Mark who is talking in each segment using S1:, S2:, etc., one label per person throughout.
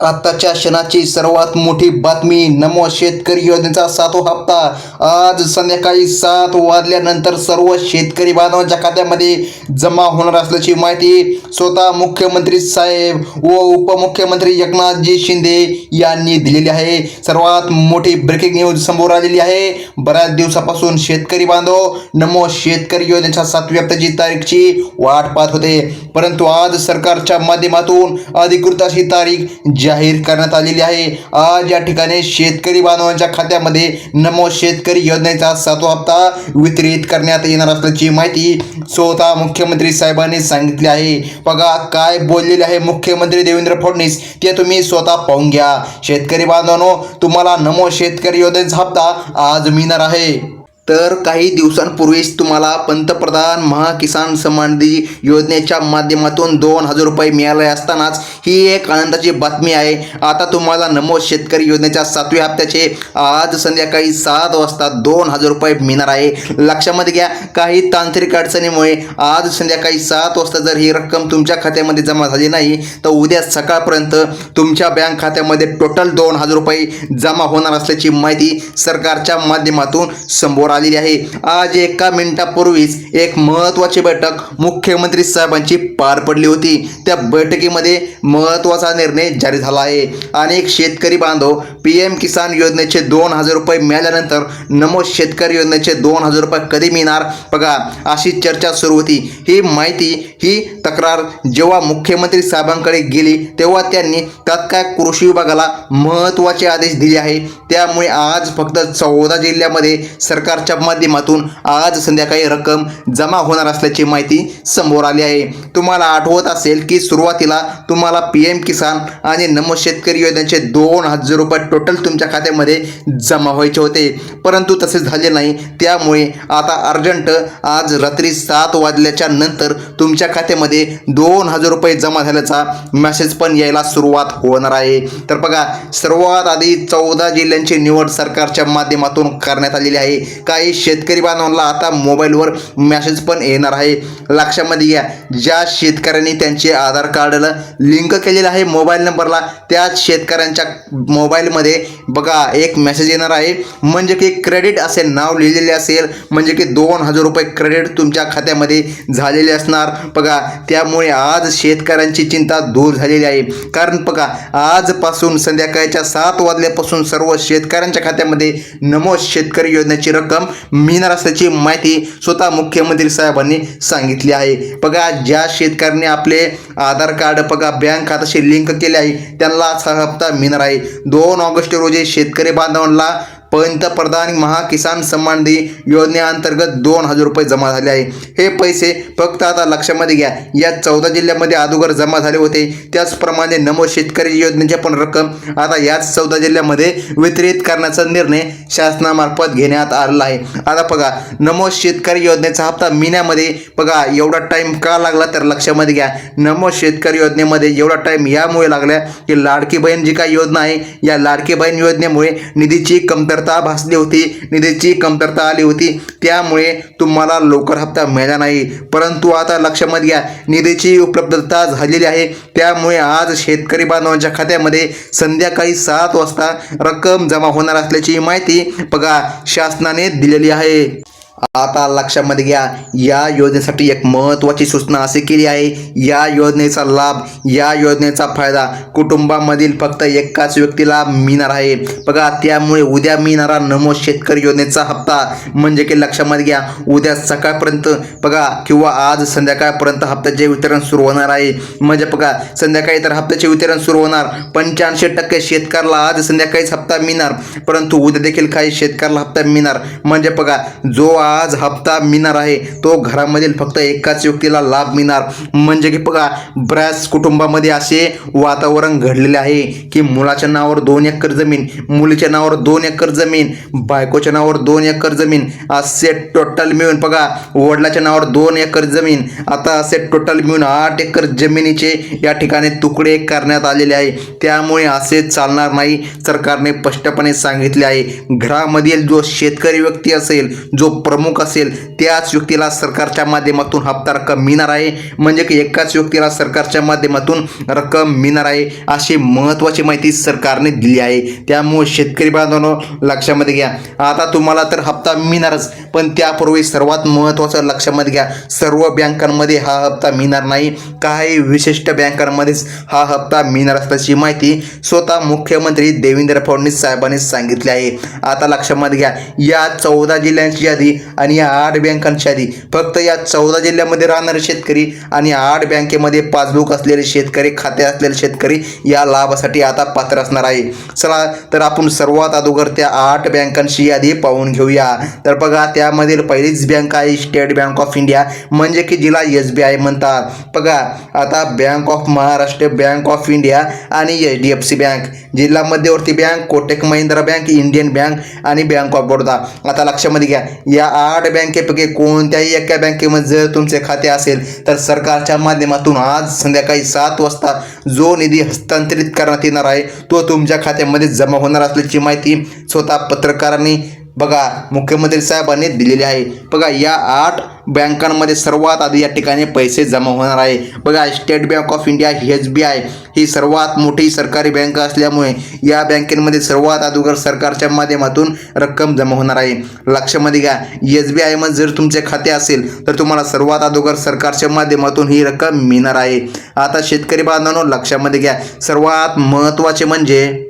S1: आत्ताच्या क्षणाची सर्वात मोठी बातमी नमो शेतकरी योजनेचा सातवा हप्ता. आज संध्याकाळी सात वाजल्यानंतर सर्व शेतकरी बांधवांच्या खात्यामध्ये जमा होणार असल्याची माहिती स्वतः मुख्यमंत्री साहेब व उपमुख्यमंत्री एकनाथजी शिंदे यांनी दिलेली आहे. सर्वात मोठी ब्रेकिंग न्यूज समोर आलेली आहे. बऱ्याच दिवसापासून शेतकरी बांधव नमो शेतकरी योजनेच्या सातव्या हप्त्याची तारीखची वाट पाहत होते. परंतु आज सरकारच्या माध्यमातून अधिकृत अशी तारीख जाहीर करण्यात आलेली आहे. आज या ठिकाणी शेतकरी बांधवांच्या खात्यामध्ये नमो शेतकरी योजनेचा सातवा हप्ता वितरित करण्यात येणार असल्याची माहिती स्वतः मुख्यमंत्री साहेबांनी सांगितली आहे. बघा काय बोललेले आहे मुख्यमंत्री देवेंद्र फडणवीस ते तुम्ही स्वतः पाहून घ्या. शेतकरी बांधवांनो तुम्हाला नमो शेतकरी योजनेचा हप्ता आज मिळणार आहे. तर काही दिवसांपूर्वीच तुम्हाला पंतप्रधान महाकिसान सन्मान निधी योजनेच्या माध्यमातून दोन हजार रुपये मिळाले असतानाच ही एक आनंदाची बातमी आहे. आता तुम्हाला नमो शेतकरी योजनेच्या सातव्या हप्त्याचे आज संध्याकाळी सात वाजता दोन हजार रुपये मिळणार आहे. लक्षामध्ये घ्या काही तांत्रिक अडचणीमुळे आज संध्याकाळी सात वाजता जर ही रक्कम तुमच्या खात्यामध्ये जमा झाली नाही तर उद्या सकाळपर्यंत तुमच्या बँक खात्यामध्ये टोटल दोन हजार रुपये जमा होणार असल्याची माहिती सरकारच्या माध्यमातून समोर आलेली आहे. आज एका मिनिटापूर्वीच एक महत्त्वाची बैठक मुख्यमंत्री साहेबांची पार पडली होती. त्या बैठकीमध्ये महत्त्वाचा निर्णय जारी झाला आहे. अनेक शेतकरी बांधव पी एम किसान योजनेचे दोन हजार रुपये मिळाल्यानंतर नमो शेतकरी योजनेचे दोन हजार रुपये कधी मिळणार? बघा अशी चर्चा सुरू होती. ही माहिती ही तक्रार जेव्हा मुख्यमंत्री साहेबांकडे गेली तेव्हा त्यांनी तात्काळ कृषी विभागाला महत्त्वाचे आदेश दिले आहे. त्यामुळे आज फक्त चौदा जिल्ह्यामध्ये सरकार सरकारच्या माध्यमातून आज संध्याकाळी रक्कम जमा होणार असल्याची माहिती समोर आली आहे. तुम्हाला आठवत असेल की सुरुवातीला तुम्हाला पी एम किसान आणि नमो शेतकरी योजनेचे दोन हजार रुपये टोटल तुमच्या खात्यामध्ये जमा व्हायचे होते. परंतु तसे झाले नाही. त्यामुळे आता अर्जंट आज रात्री सात वाजल्याच्या नंतर तुमच्या खात्यामध्ये दोन हजार रुपये जमा झाल्याचा मेसेज पण यायला सुरुवात होणार आहे. तर बघा सर्वात आधी चौदा जिल्ह्यांची निवड सरकारच्या माध्यमातून करण्यात आलेली आहे. का काही शेतकरी बांधवांना आता मोबाईलवर मॅसेज पण येणार आहे. लक्षामध्ये घ्या ज्या शेतकऱ्यांनी त्यांचे आधार कार्डला लिंक केलेलं आहे मोबाईल नंबरला त्याच शेतकऱ्यांच्या मोबाईलमध्ये बघा एक मेसेज येणार आहे. म्हणजे की क्रेडिट असे नाव लिहिलेले असेल म्हणजे की दोन हजार रुपये क्रेडिट तुमच्या खात्यामध्ये झालेले असणार. बघा त्यामुळे आज शेतकऱ्यांची चिंता दूर झालेली आहे. कारण बघा आजपासून संध्याकाळच्या सात वाजल्यापासून सर्व शेतकऱ्यांच्या खात्यामध्ये नमो शेतकरी योजनेची रक्कम मिळणार असल्याची माहिती स्वतः मुख्यमंत्री साहेबांनी सांगितली आहे. बघा ज्या शेतकऱ्यांनी आपले आधार कार्ड बघा बँक खात्याशी लिंक केले आहे त्यांना हा हप्ता मिळणार आहे. दोन ऑगस्ट रोजी शेतकरी बांधवांना पंतप्रधान महाकिसान सन्मान निधी योजनेअंतर्गत दोन हजार रुपये जमा झाले आहे. हे पैसे फक्त आता लक्षामध्ये घ्या. या चौदा जिल्ह्यामध्ये अगोदर जमा झाले होते. त्याचप्रमाणे नमो शेतकरी योजनेची पण रक्कम आता याच चौदा जिल्ह्यामध्ये वितरित करण्याचा निर्णय शासनामार्फत घेण्यात आलेला आहे. आता बघा नमो शेतकरी योजनेचा हप्ता महिन्यामध्ये बघा एवढा टाईम का लागला तर लक्षामध्ये घ्या. नमो शेतकरी योजनेमध्ये एवढा टाईम यामुळे लागला की लाडकी बहीण जी काय योजना आहे या लाडकी बहीण योजनेमुळे निधीची कमतरता भासली होती निधीची कमतरता आली होती. त्यामुळे तुम्हाला लवकर हप्ता मिळाला नाही. परंतु आता लक्षात घ्या निधीची उपलब्धता झालेली आहे. त्यामुळे आज शेतकरी बांधवांच्या खात्यामध्ये संध्याकाळी सात वाजता रक्कम जमा होणार असल्याची माहिती बघा शासनाने दिलेली आहे. आता लक्षामध्ये घ्या या योजनेसाठी एक महत्त्वाची सूचना अशी केली आहे या योजनेचा लाभ या योजनेचा फायदा कुटुंबामधील फक्त एकाच व्यक्तीला मिळणार आहे. बघा त्यामुळे उद्या मिळणारा नमो शेतकरी योजनेचा हप्ता म्हणजे की लक्षामध्ये घ्या उद्या सकाळपर्यंत बघा किंवा आज संध्याकाळपर्यंत हप्त्याचे वितरण सुरू होणार आहे. म्हणजे बघा संध्याकाळी तर हप्त्याचे वितरण सुरू होणार पंच्याऐंशी टक्के शेतकऱ्याला आज संध्याकाळीच हप्ता मिळणार परंतु उद्या देखील काही शेतकऱ्याला हप्ता मिळणार. म्हणजे बघा जो आज हप्ता मिळणार आहे. तो घरामधील फक्त एकाच व्यक्तीला लाभ मिळणार. म्हणजे की बघा बऱ्याच कुटुंबामध्ये असे वातावरण घडलेले आहे की मुलाच्या नावावर दोन एकर जमीन मुलीच्या नावावर दोन एकर जमीन बायकोच्या नावावर दोन एकर जमीन असे टोटल मिळून बघा वडिलाच्या नावावर दोन एकर जमीन आता असे टोटल मिळून आठ एकर जमिनीचे या ठिकाणी तुकडे करण्यात आलेले आहे. त्यामुळे असे चालणार नाही सरकारने स्पष्टपणे सांगितले आहे. घरामधील जो शेतकरी व्यक्ती असेल जो प्र प्रमुख असेल त्याच व्यक्तीला सरकारच्या माध्यमातून हप्ता रक्कम मिळणार आहे. म्हणजे की एकाच व्यक्तीला सरकारच्या माध्यमातून रक्कम मिळणार आहे अशी महत्त्वाची माहिती सरकारने दिली आहे. त्यामुळे शेतकरी बांधवांनो लक्षामध्ये घ्या. आता तुम्हाला तर हप्ता मिळणारच पण त्यापूर्वी सर्वात महत्त्वाचं लक्षामध्ये घ्या. सर्व बँकांमध्ये हा हप्ता मिळणार नाही. काही विशिष्ट बँकांमध्येच हा हप्ता मिळणार असल्याची माहिती स्वतः मुख्यमंत्री देवेंद्र फडणवीस साहेबांनी सांगितले आहे. आता लक्षामध्ये घ्या या चौदा जिल्ह्यांची यादी आणि या आठ बँकांची यादी फक्त या चौदा जिल्ह्यामध्ये राहणारे शेतकरी आणि आठ बँकेमध्ये पासबुक असलेले शेतकरी खाते असलेले शेतकरी या लाभासाठी आता पात्र असणार आहे. चला तर आपण सर्वात अगोदर त्या आठ बँकांची यादी पाहून घेऊया. तर बघा त्यामधील पहिलीच बँक आहे स्टेट बँक ऑफ इंडिया म्हणजे की जिला एस बी आय म्हणतात. बघा आता bank of Maharashtra bank of India आणि H D F C bank. जिल्हा मध्यवर्ती bank Kotak Mahindra bank Indian bank आणि बँक ऑफ बडोदा. आता लक्षामध्ये घ्या या आठ बँकेपैकी कोणत्याही एका बँकेमध्ये जर तुमचे खाते असेल तर सरकारच्या माध्यमातून आज संध्याकाळी सात वाजता जो निधी हस्तांतरित करण्यात येणार आहे तो तुमच्या खात्यामध्ये जमा होणार असल्याची माहिती स्वतः पत्रकारांनी बघा मुख्यमंत्री साहेबांनी दिलेली आहे. बघा या आठ बँकांमध्ये सर्वात आधी या ठिकाणी पैसे जमा होणार आहे. बघा State Bank of India S B I ही सर्वात मोठी सरकारी बँक असल्यामुळे या बँकेमध्ये सर्वात अगोदर सरकारच्या माध्यमातून रक्कम जमा होणार आहे. लक्षामध्ये घ्या एस बी आयमध्ये जर तुमचे खाते असेल तर तुम्हाला सर्वात अगोदर सरकारच्या माध्यमातून ही रक्कम मिळणार आहे. आता शेतकरी बांधवांनो लक्षामध्ये घ्या सर्वात महत्त्वाचे म्हणजे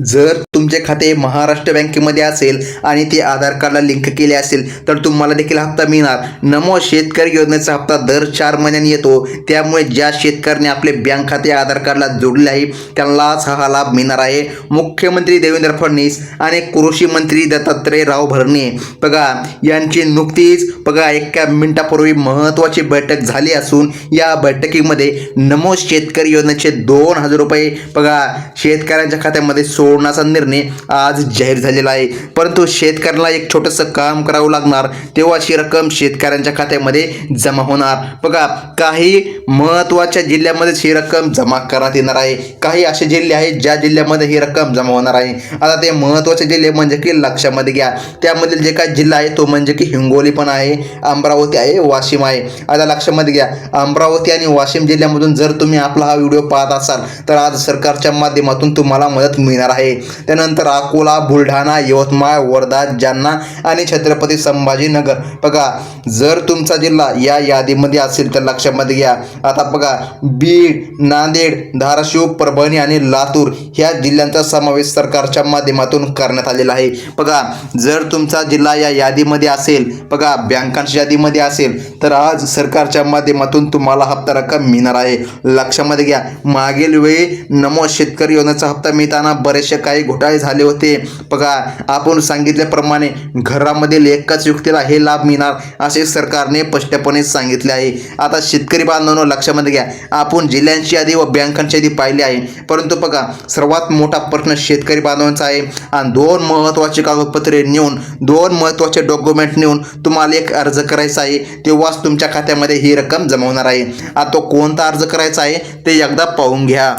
S1: जर तुमचे खाते महाराष्ट्र बँकेमध्ये असेल आणि ते आधार कार्डला लिंक केले असेल तर तुम्हाला देखील हप्ता मिळणार. नमो शेतकरी योजनेचा हप्ता दर चार महिन्यांनी येतो. त्यामुळे ज्या शेतकऱ्याने आपले बँक खाते आधार कार्डला जोडले आहे त्यांनाच हा लाभ मिळणार आहे. मुख्यमंत्री देवेंद्र फडणवीस आणि कृषी मंत्री दत्तात्रय राव भरणे. बघा यांची नुकतीच बघा एका मिनिटापूर्वी महत्त्वाची बैठक झाली असून या बैठकीमध्ये नमो शेतकरी योजनेचे दोन हजार रुपये बघा शेतकऱ्यांच्या खात्यामध्ये सोडण्याचा निर्णय आज जाहीर झालेला आहे. परंतु शेतकऱ्याला एक छोटंसं काम करावं लागणार तेव्हा अशी रक्कम शेतकऱ्यांच्या खात्यामध्ये जमा होणार. बघा काही महत्त्वाच्या जिल्ह्यामध्येच ही रक्कम जमा करण्यात येणार आहे. काही असे जिल्हे आहेत ज्या जिल्ह्यामध्ये ही रक्कम जमा होणार आहे. आता ते महत्त्वाचे जिल्हे म्हणजे की लक्षामध्ये घ्या. त्यामधील जे काही जिल्हा आहे तो म्हणजे की हिंगोली पण आहे अमरावती आहे वाशिम आहे. आता लक्षामध्ये घ्या अमरावती आणि वाशिम जिल्ह्यामधून जर तुम्ही आपला हा व्हिडिओ पाहत असाल तर आज सरकारच्या माध्यमातून तुम्हाला मदत मिळणार आहे. त्यानंतर अकोला बुलढाणा यवतमाळ वर्धा जालना आणि छत्रपती संभाजीनगर. बघा जर तुमचा जिल्हा या यादीमध्ये असेल तर लक्षामध्ये घ्या. आता बघा बीड नांदेड धाराशिव परभणी आणि लातूर ह्या जिल्ह्यांचा समावेश सरकारच्या माध्यमातून करण्यात आलेला आहे. बघा जर तुमचा जिल्हा या यादीमध्ये असेल बघा बँकांच्या यादीमध्ये असेल तर आज सरकारच्या माध्यमातून तुम्हाला हप्ता रक्कम मिळणार आहे. लक्षामध्ये घ्या मागील वेळी नमो शेतकरी योजनेचा हप्ता मिळताना बरेचसे काही घोटाळे झाले होते. बघा आपण सांगितल्याप्रमाणे घरामधील एकाच व्यक्तीला हे लाभ मिळणार असे सरकारने स्पष्टपणे सांगितले आहे. आता शेतकरी बांधवांनो लक्षामध्ये घ्या. आपण जिल्ह्यांची यादी व बँकांची यादी पाहिली आहे. परंतु बघा सर्वात मोठा प्रश्न शेतकरी बांधवांचा आहे. आणि दोन महत्त्वाचे कागदपत्रे नेऊन दोन महत्त्वाचे डॉक्युमेंट नेऊन तुम्हाला एक अर्ज करायचा आहे तेव्हाच तुमच्या खात्यामध्ये ही रक्कम जमा होणार आहे. आता तो कोणता अर्ज करायचा आहे ते एकदा पाहून घ्या.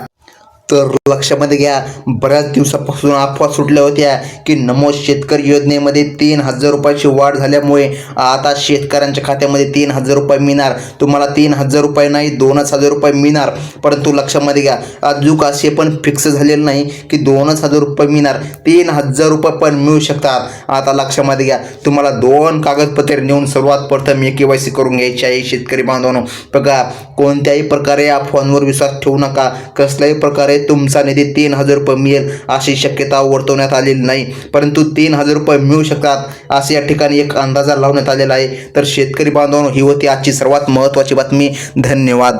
S1: तर लक्षामध्ये घ्या बऱ्याच दिवसापासून अफवा सुटल्या होत्या की नमो शेतकरी योजनेमध्ये तीन हजार रुपयाची वाढ झाल्यामुळे आता शेतकऱ्यांच्या खात्यामध्ये तीन हजार रुपये मिळणार. तुम्हाला तीन हजार रुपये नाही दोनच हजार रुपये मिळणार. परंतु लक्षामध्ये घ्या अजूक असे पण फिक्स झालेलं नाही की दोनच हजार रुपये मिळणार. तीन हजार रुपये पण मिळू शकतात. आता लक्षामध्ये घ्या तुम्हाला दोन कागदपत्रे नेऊन सर्वात प्रथम ए के वाय सी करून घ्यायची आहे शेतकरी बांधवांनो. बघा कोणत्याही प्रकारे अफवांवर विश्वास ठेवू नका. कसल्याही प्रकारे तुमचा निधी तीन हजार रुपये मिळेल अशी शक्यता वर्तवण्यात आलेली नाही. परंतु तीन हजार रुपये मिळू शकतात असे या ठिकाणी एक अंदाजा लावण्यात आलेला आहे. तर शेतकरी बांधवांनो ही होती आजची सर्वात महत्त्वाची बातमी. धन्यवाद.